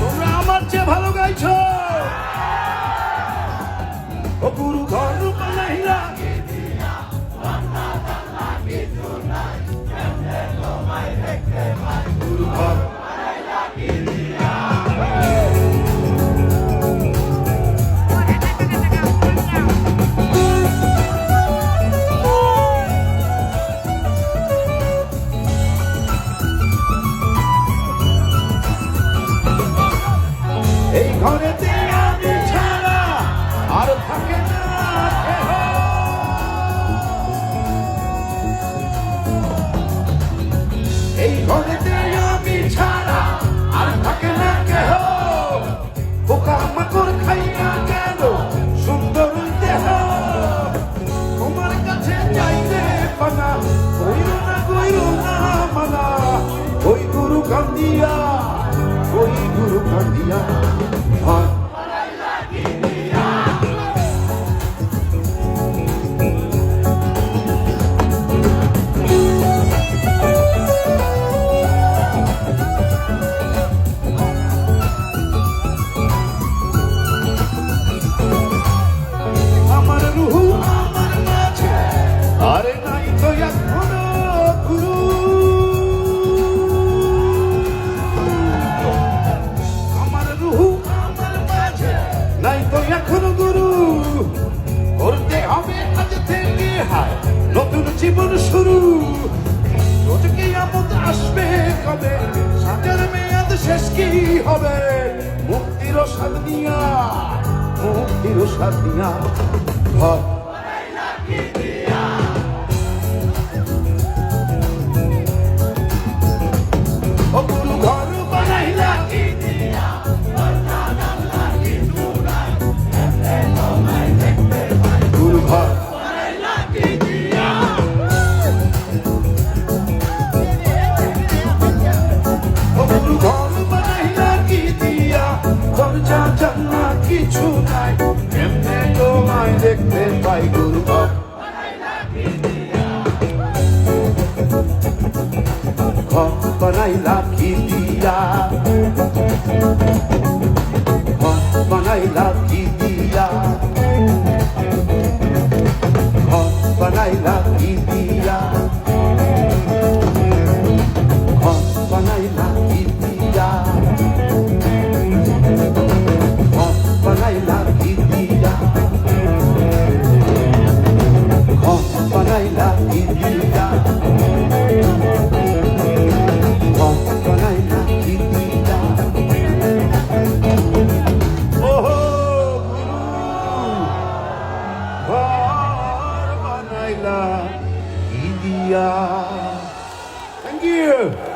তোমরা আমার চেয়ে ভালো গাইছো। ও গুরু এই ঘরেতে আমি ছাড়া আর থাকে না এই ঘরেতে আমি ছাড়া আর থাকে না কেহ। পোকা মাকড় খাইয়া গেল সুন্দর দেহ। তোমার কাছে যাইতে পানা, কইরো না কইরো না মানা ওই গুরু দিয়া মুক্তির স্বাদ দিয়া ঘর যা জান্নাত কিছু নাই এমনে তোমায় দেখতে পাই গুরু ঘর বানাইলা কি দিয়া ঘর বানাইলা কি দিয়া ঘর বানাইলা কি India. Thank you.